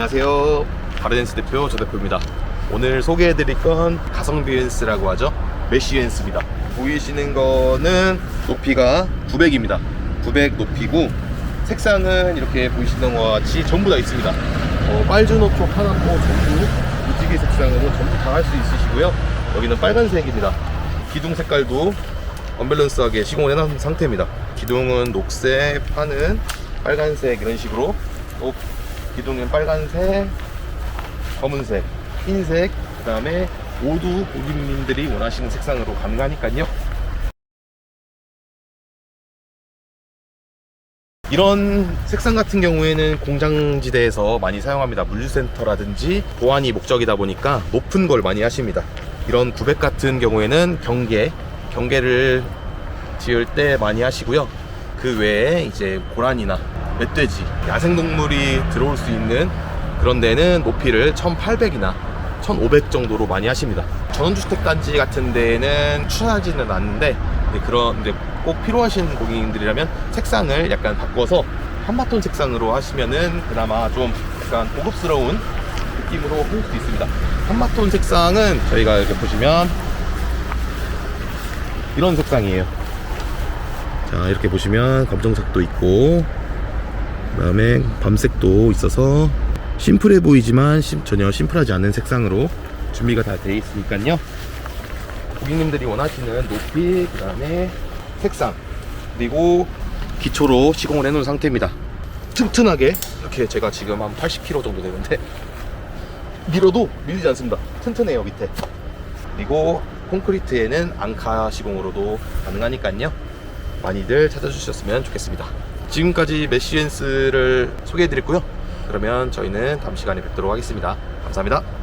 안녕하세요. 바르덴스 대표 조 대표입니다. 오늘 소개해드릴 건 가성비 웬스라고 하죠. 메쉬 웬스입니다. 보이시는 거는 높이가 900입니다. 900 높이고 색상은 이렇게 보이시는 것 같이 전부 다 있습니다. 어, 빨주노초, 파남보, 전부 무지개 색상으로 전부 다 할 수 있으시고요. 여기는 빨간색입니다. 기둥 색깔도 언밸런스하게 시공을 해놓은 상태입니다. 기둥은 녹색, 파는 빨간색 이런 식으로 또 기둥은 빨간색, 검은색, 흰색, 그 다음에 모두 고객님들이 원하시는 색상으로 가능하니까요. 이런 색상 같은 경우에는 공장지대에서 많이 사용합니다. 물류센터라든지 보안이 목적이다 보니까 높은 걸 많이 하십니다. 이런 900 같은 경우에는 경계, 경계를 지을 때 많이 하시고요. 그 외에 이제 고란이나 멧돼지, 야생동물이 들어올 수 있는 그런 데는 높이를 1800이나 1500 정도로 많이 하십니다. 전원주택단지 같은 데는 추천하지는 않는데 네, 그런 이제 꼭 필요하신 고객님들이라면 색상을 약간 바꿔서 한마톤 색상으로 하시면은 그나마 좀 약간 고급스러운 느낌으로 할 수 있습니다. 한마톤 색상은 저희가 이렇게 보시면 이런 색상이에요. 자 이렇게 보시면 검정색도 있고 그 다음에 밤색도 있어서 심플해 보이지만 심- 전혀 심플하지 않은 색상으로 준비가 다 되어 있으니까요. 고객님들이 원하시는 높이, 그 다음에 색상, 그리고 기초로 시공을 해 놓은 상태입니다. 튼튼하게 이렇게 제가 지금 한 80kg 정도 되는데 밀어도 밀리지 않습니다. 튼튼해요 밑에. 그리고 콘크리트에는 앙카 시공으로도 가능하니까요. 많이들 찾아주셨으면 좋겠습니다. 지금까지 메시엔스를 소개해드렸고요. 그러면 저희는 다음 시간에 뵙도록 하겠습니다. 감사합니다.